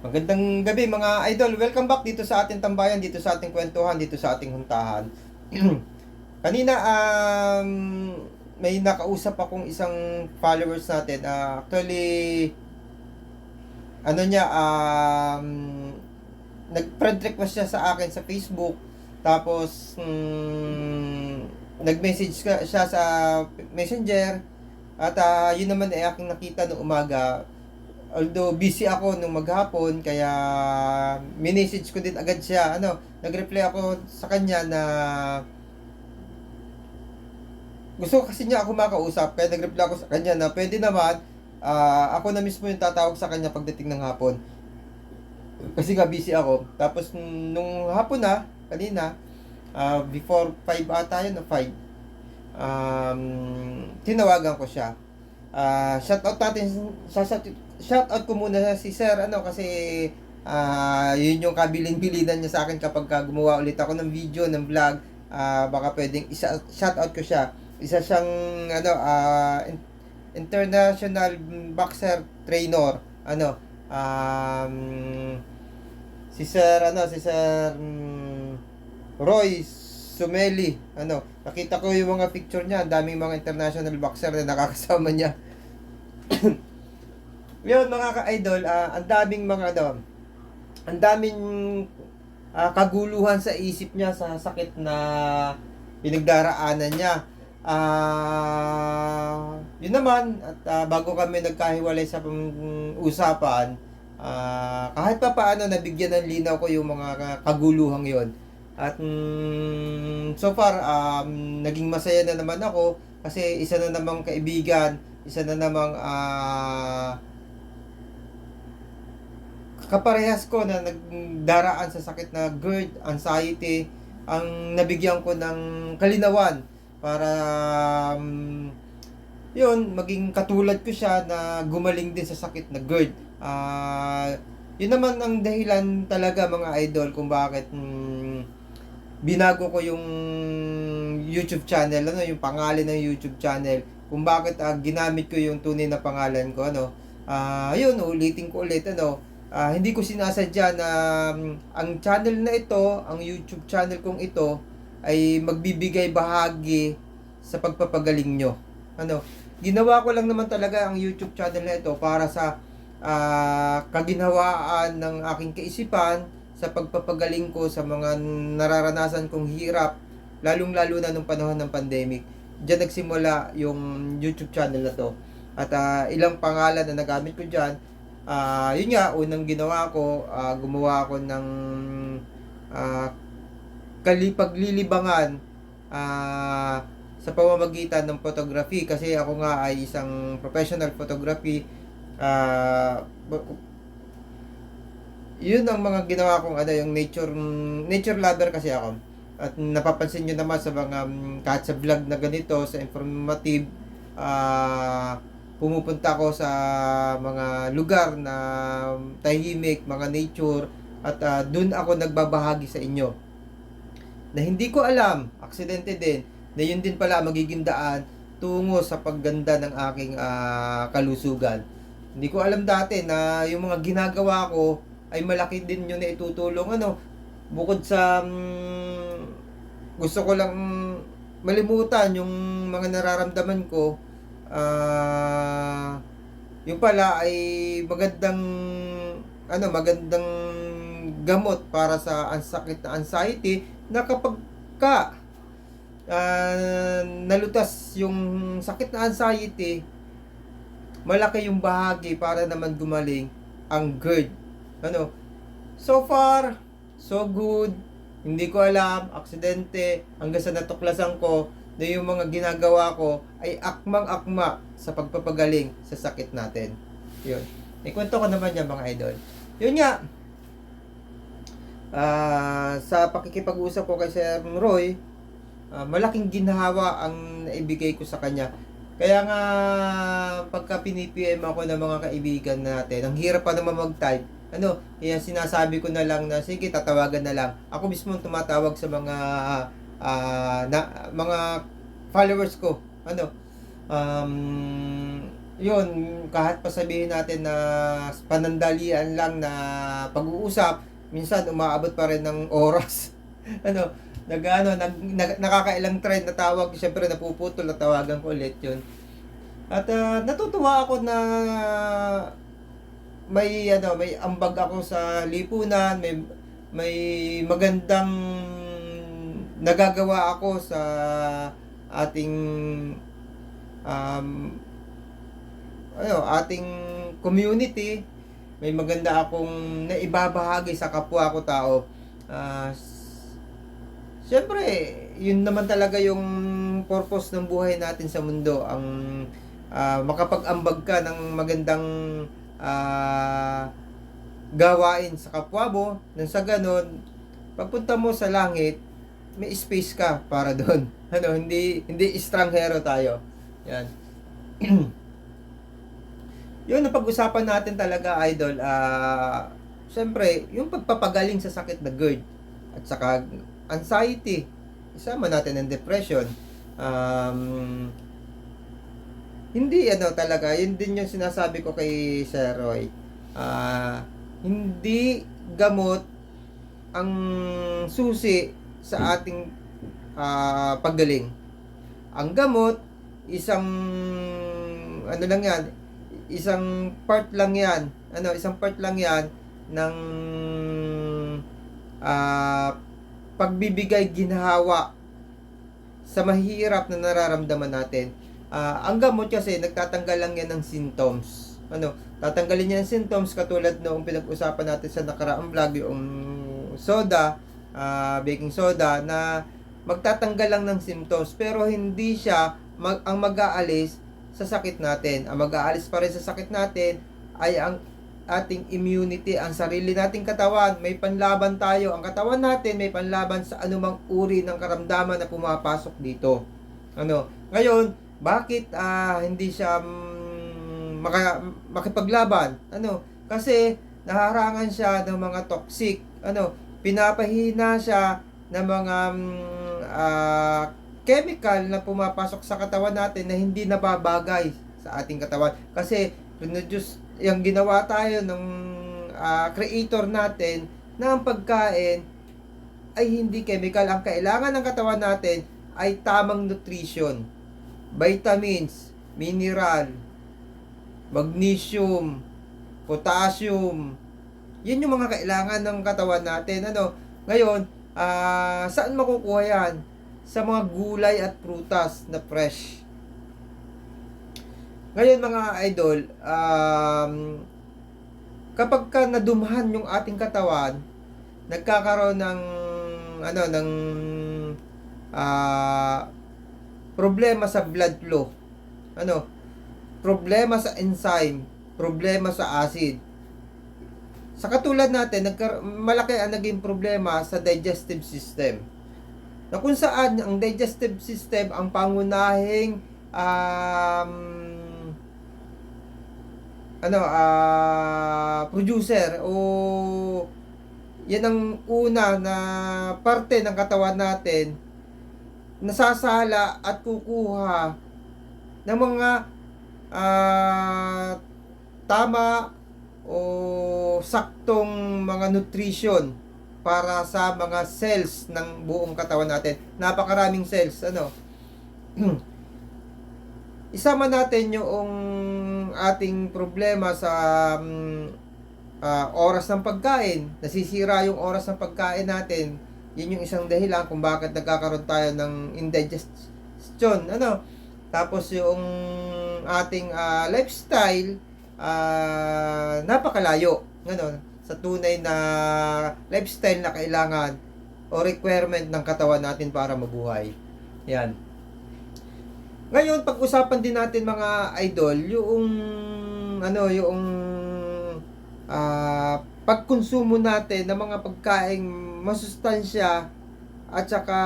Magandang gabi mga idol. Welcome back dito sa ating tambayan, dito sa ating kwentuhan, dito sa ating huntahan. Kanina um may nakausap akong isang followers natin. Ah, actually ano niya um nag-friend request siya sa akin sa Facebook. Tapos mm, nag-message siya sa Messenger. At ah, yun naman ay aking nakita noong umaga although busy ako nung maghapon kaya minessage ko din agad siya. Ano nag-reply ako sa kanya na gusto kasi niya ako makausap kaya nag-reply ako sa kanya na pwede naman ah, ako na mismo yung tatawag sa kanya pagdating ng hapon. Kasi nga busy ako. Tapos nung hapon na kanina ah, before 5 ata yun o 5 um, tinawagan ko siya Ah, shout out natin sa shout, out ko muna si Sir ano kasi ah yun yung kabilin-bilinan niya sa akin kapag ka gumawa ulit ako ng video, ng vlog, ah baka pwedeng isa shout out ko siya. Isa siyang ano in- international boxer trainer. Ano um, si Sir ano si Sir mm, Roy Sumeli. Ano nakita ko yung mga picture niya. Daming mga international boxer na nakakasama niya yun mga ka-idol ah, ang daming mga ano ang daming ah, kaguluhan sa isip niya sa sakit na pinagdaraanan niya. Ah yun naman at ah, bago kami nagkahiwalay sa usapan ah, kahit pa paano nabigyan ng linaw ko yung mga kaguluhang yon at mm, so far, um, naging masaya na naman ako kasi isa na namang kaibigan, isa na namang ah, kaparehas ko na nagdaraan sa sakit na GERD, anxiety, ang nabigyan ko ng kalinawan para um, yun, maging katulad ko siya na gumaling din sa sakit na GERD. Ah, yun naman ang dahilan talaga mga idol kung bakit mm, binago ko yung YouTube channel, ano, yung pangalan ng YouTube channel, kung bakit ah, ginamit ko yung tunay na pangalan ko, ano, ah, yun, ulitin ko ulit, ano, ah, hindi ko sinasadya na mm, ang channel na ito, ang YouTube channel kong ito, ay magbibigay bahagi sa pagpapagaling nyo. Ano, ginawa ko lang naman talaga ang YouTube channel na ito para sa ah, kaginhawaan ng aking kaisipan, sa pagpapagaling ko sa mga nararanasan kong hirap, lalong-lalo na nung panahon ng pandemic. Diyan nagsimula yung YouTube channel na to. At ah, ilang pangalan na nagamit ko diyan. Ah, yun nga, unang ginawa ko, ah, gumawa ako ng ah, kalipaglilibangan ah, sa pamamagitan ng photography kasi ako nga ay isang professional photography ah, yun ang mga ginawa kong ano yung nature nature lover kasi ako at napapansin nyo naman sa mga mm, kahit sa vlog na ganito sa informative ah pumupunta ako sa mga lugar na tahimik, mga nature at ah, dun ako nagbabahagi sa inyo na hindi ko alam, aksidente din na yun din pala magiging daan tungo sa pagganda ng aking ah, kalusugan. Hindi ko alam dati na yung mga ginagawa ko ay malaki din yun na itutulong ano bukod sa mm, gusto ko lang malimutan yung mga nararamdaman ko. Ah yung pala ay magandang ano magandang gamot para sa ansakit na anxiety na kapag ka ah, nalutas yung sakit na anxiety malaki yung bahagi para naman gumaling ang GERD. Ano, so far, so good. Hindi ko alam, aksidente, hanggang sa natuklasan ko na yung mga ginagawa ko ay akmang-akma sa pagpapagaling sa sakit natin. Yun. Ikwento ko naman yan mga idol. Yun nga, ah sa pakikipag-usap ko kay Sir Roy, ah, malaking ginhawa ang naibigay ko sa kanya. Kaya nga, pagka pinipm ako ng mga kaibigan natin, ang hirap pa naman mag-type, ano, kaya sinasabi ko na lang na sige tatawagan na lang. Ako mismo tumatawag sa mga ah, na mga followers ko. Ano? Um, yun, kahit pa sabihin natin na panandalian lang na pag-uusap, minsan umaabot pa rin ng oras. ano, nag, ano, nag, nag, nakakailang trend na tawag, syempre napuputol na tawagan ko ulit yun. At ah, natutuwa ako na may ano, may ambag ako sa lipunan, may may magandang nagagawa ako sa ating um, ano, ating community. May maganda akong naibabahagi sa kapwa ko tao. Ah, s- Siyempre, yun naman talaga yung purpose ng buhay natin sa mundo. Ang ah, makapag-ambag ka ng magandang ah, gawain sa kapwa mo. Nang sa ganon, pagpunta mo sa langit, may space ka para doon. Ano, hindi hindi estranghero tayo. Yan. Yun ang pag-usapan natin talaga, idol. Ah, Siyempre, yung pagpapagaling sa sakit na GERD at saka anxiety, isama natin ang depression. Um, hindi ano talaga, yun din yung sinasabi ko kay Sir Roy. Ah, hindi gamot ang susi sa ating ah, paggaling. Ang gamot, isang ano lang yan, isang part lang yan, ano, isang part lang yan ng ah, pagbibigay ginhawa sa mahirap na nararamdaman natin. Ah, ang gamot kasi nagtatanggal lang yan ng symptoms. Ano, tatanggalin niya ng symptoms katulad noong pinag-usapan natin sa nakaraang vlog yung soda, ah, baking soda na magtatanggal lang ng symptoms pero hindi siya mag, ang mag-aalis sa sakit natin. Ang mag-aalis pa rin sa sakit natin ay ang ating immunity, ang sarili nating katawan. May panlaban tayo. Ang katawan natin may panlaban sa anumang uri ng karamdaman na pumapasok dito. Ano? Ngayon, bakit ah, hindi siya maka, makipaglaban? Ano? Kasi naharangan siya ng mga toxic. Ano? Pinapahina siya ng mga mm, ah, chemical na pumapasok sa katawan natin na hindi nababagay sa ating katawan. Kasi produce yung ginawa tayo ng ah, creator natin na ang pagkain ay hindi chemical. Ang kailangan ng katawan natin ay tamang nutrition. Vitamins, mineral, magnesium, potassium. Yun yung mga kailangan ng katawan natin. Ano? Ngayon, ah, saan makukuha yan? Sa mga gulay at prutas na fresh. Ngayon mga idol, um, kapag ka nadumhan yung ating katawan, nagkakaroon ng ano ng ah, problema sa blood flow. Ano? Problema sa enzyme, problema sa acid. Sa katulad natin, nagkar- malaki ang naging problema sa digestive system. Na kung saan ang digestive system ang pangunahing um, ano ah producer o yan ang una na parte ng katawan natin nasasala at kukuha ng mga ah, tama o saktong mga nutrition para sa mga cells ng buong katawan natin. Napakaraming cells, ano. Isama natin yung ating problema sa mm, ah, oras ng pagkain. Nasisira yung oras ng pagkain natin. Yun yung isang dahilan kung bakit nagkakaroon tayo ng indigestion. Ano? Tapos yung ating ah, lifestyle, ah, napakalayo. Ano? Sa tunay na lifestyle na kailangan o requirement ng katawan natin para mabuhay. Yan. Ngayon, pag-usapan din natin mga idol, yung ano, yung ah pagkonsumo natin ng mga pagkaing masustansya at saka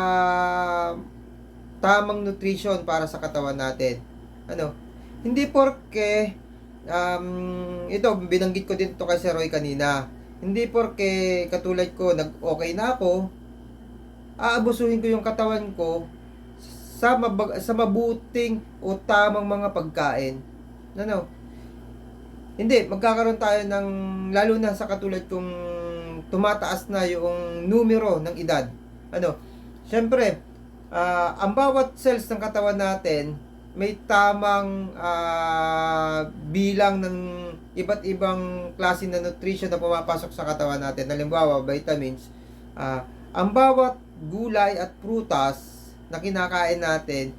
tamang nutrition para sa katawan natin. Ano? Hindi porke um, ito binanggit ko din to kay Sir Roy kanina. Hindi porke katulad ko nag-okay na ako, aabusuhin ko yung katawan ko sa mabag- sa mabuting o tamang mga pagkain. Ano? Hindi, magkakaroon tayo ng, lalo na sa katulad kung tumataas na yung numero ng edad. Ano? Siyempre, ah, ang bawat cells ng katawan natin, may tamang ah, bilang ng iba't ibang klase na nutrition na pumapasok sa katawan natin. Halimbawa, vitamins. Ah, ang bawat gulay at prutas na kinakain natin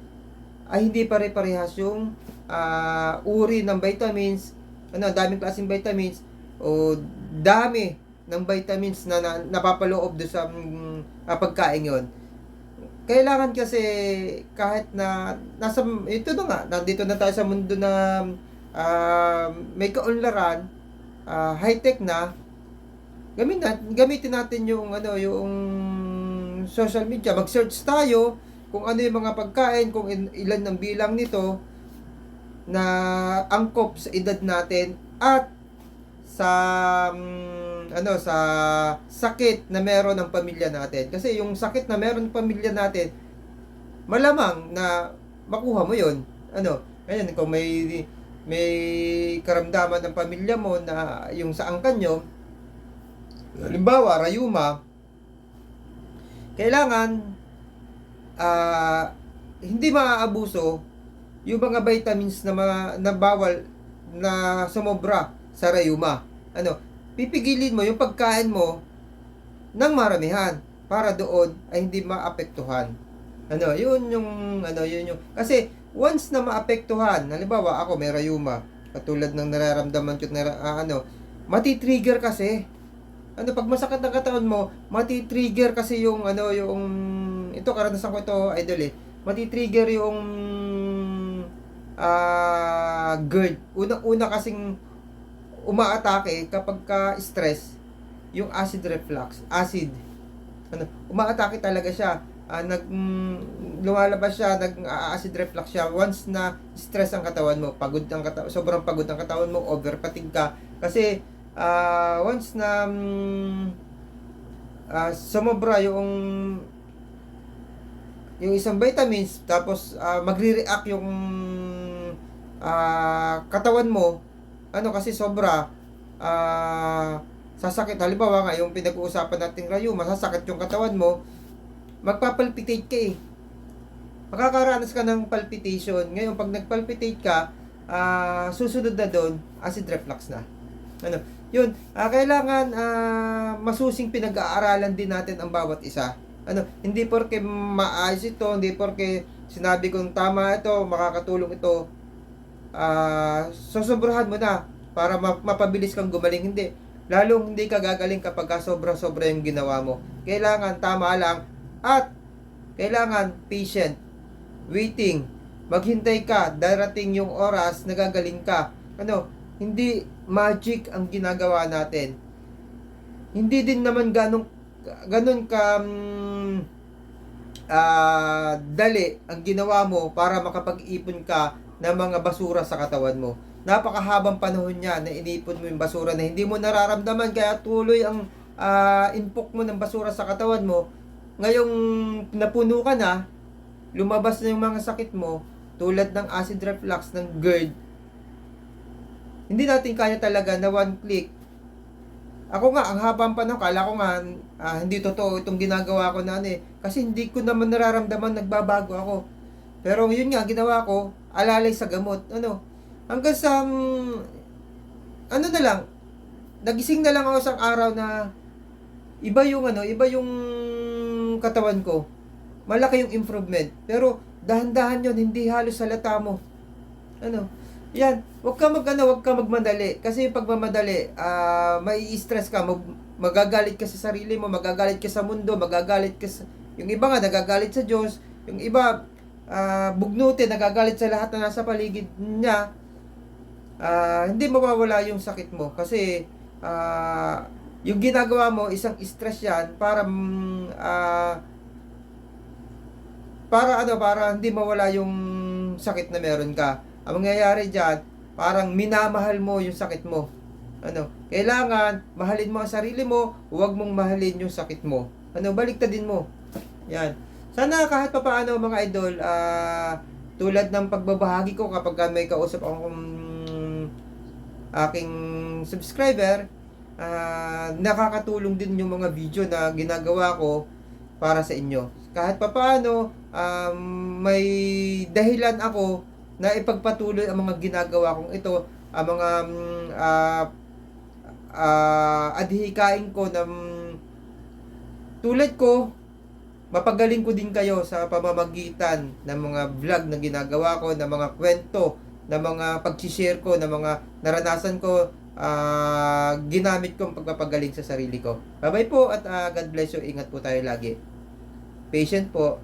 ay hindi pare-parehas yung ah, uri ng vitamins, ano, daming klaseng vitamins o dami ng vitamins na, na napapaloob do sa mm, ah, pagkain yon. Kailangan kasi kahit na nasa ito na nga, nandito na tayo sa mundo na ah, may kaunlaran, ah, high-tech na, gamitin natin, gamitin natin yung ano, yung social media. Mag-search tayo kung ano yung mga pagkain, kung ilan ng bilang nito na angkop sa edad natin at sa mm, ano sa sakit na meron ng pamilya natin. Kasi yung sakit na meron ng pamilya natin, malamang na makuha mo 'yon. Ano? Ngayon kung may may karamdaman ng pamilya mo na yung sa angkan nyo, halimbawa, rayuma, kailangan ah hindi maaabuso yung mga vitamins na, ma- na bawal na sumobra sa rayuma. Ano, pipigilin mo yung pagkain mo ng maramihan para doon ay hindi maapektuhan. Ano, yun yung ano, yun yung kasi once na maapektuhan, halimbawa ako may rayuma, katulad ng nararamdaman ko na ah, ano, mati-trigger kasi. Ano, pag masakit ang katawan mo, mati-trigger kasi yung ano, yung ito karanasan ko ito, idol eh. Mati-trigger yung ah GERD. Unang-una kasing umaatake kapag ka stress yung acid reflux, acid. Ano, umaatake talaga siya. Ah, nag mm, lumalabas siya, nag ah, acid reflux siya once na stress ang katawan mo, pagod ang katawan, sobrang pagod ang katawan mo, over fatigue ka kasi ah, once na mm, ah, sumobra yung yung isang vitamins tapos ah, magre-react yung ah, katawan mo ano kasi sobra ah, sasakit. Halimbawa nga yung pinag-uusapan nating rayo masasakit yung katawan mo magpapalpitate ka eh. Makakaranas ka ng palpitation. Ngayon pag nagpalpitate ka ah, susunod na doon acid reflux na. Ano? Yun. Ah, kailangan ah, masusing pinag-aaralan din natin ang bawat isa. Ano, hindi porke maayos ito, hindi porke sinabi kong tama ito, makakatulong ito, ah, susobrahan mo na para ma- mapabilis kang gumaling. Hindi. Lalong hindi ka gagaling kapag ka sobra-sobra yung ginawa mo. Kailangan tama lang at kailangan patient, waiting, maghintay ka, darating yung oras, nagagaling ka. Ano, hindi magic ang ginagawa natin. Hindi din naman ganong ganun ka mm, ah, dali ang ginawa mo para makapag-ipon ka ng mga basura sa katawan mo. Napakahabang panahon niya na inipon mo yung basura na hindi mo nararamdaman kaya tuloy ang ah, inpok mo ng basura sa katawan mo. Ngayong napuno ka na, lumabas na yung mga sakit mo tulad ng acid reflux, ng GERD. Hindi natin kaya talaga na one click ako nga, ang habang panahon, kala ko nga, ah, hindi totoo itong ginagawa ko na ano eh. Kasi hindi ko naman nararamdaman, nagbabago ako. Pero yun nga, ginawa ko, alalay sa gamot. Ano, hanggang sa, mm, ano na lang, nagising na lang ako sa araw na, iba yung ano, iba yung katawan ko. Malaki yung improvement. Pero, dahan-dahan yun, hindi halos salata mo. Ano, yan, wag ka mag ano, wag ka magmadali kasi pag mamadali, ah may stress ka, mag, magagalit ka sa sarili mo, magagalit ka sa mundo, magagalit ka sa yung iba nga nagagalit sa Diyos, yung iba ah bugnutin, nagagalit sa lahat na nasa paligid niya. Ah, hindi mawawala yung sakit mo kasi ah yung ginagawa mo isang stress yan para ah, para ano para hindi mawala yung sakit na meron ka ang mangyayari dyan, parang minamahal mo yung sakit mo. Ano, kailangan mahalin mo ang sarili mo, huwag mong mahalin yung sakit mo. Ano, baliktadin mo. Yan. Sana kahit pa paano mga idol, ah tulad ng pagbabahagi ko kapag may kausap akong aking subscriber, ah, nakakatulong din yung mga video na ginagawa ko para sa inyo. Kahit papaano, um, may dahilan ako na ipagpatuloy ang mga ginagawa kong ito, ang mga mm, ah, ah, adhikain ko na mm, tulad ko, mapagaling ko din kayo sa pamamagitan ng mga vlog na ginagawa ko, ng mga kwento, ng mga pag-share ko, ng mga naranasan ko, ah, ginamit kong pagpapagaling sa sarili ko. Bye-bye po at ah, God bless you. Ingat po tayo lagi. Patient po.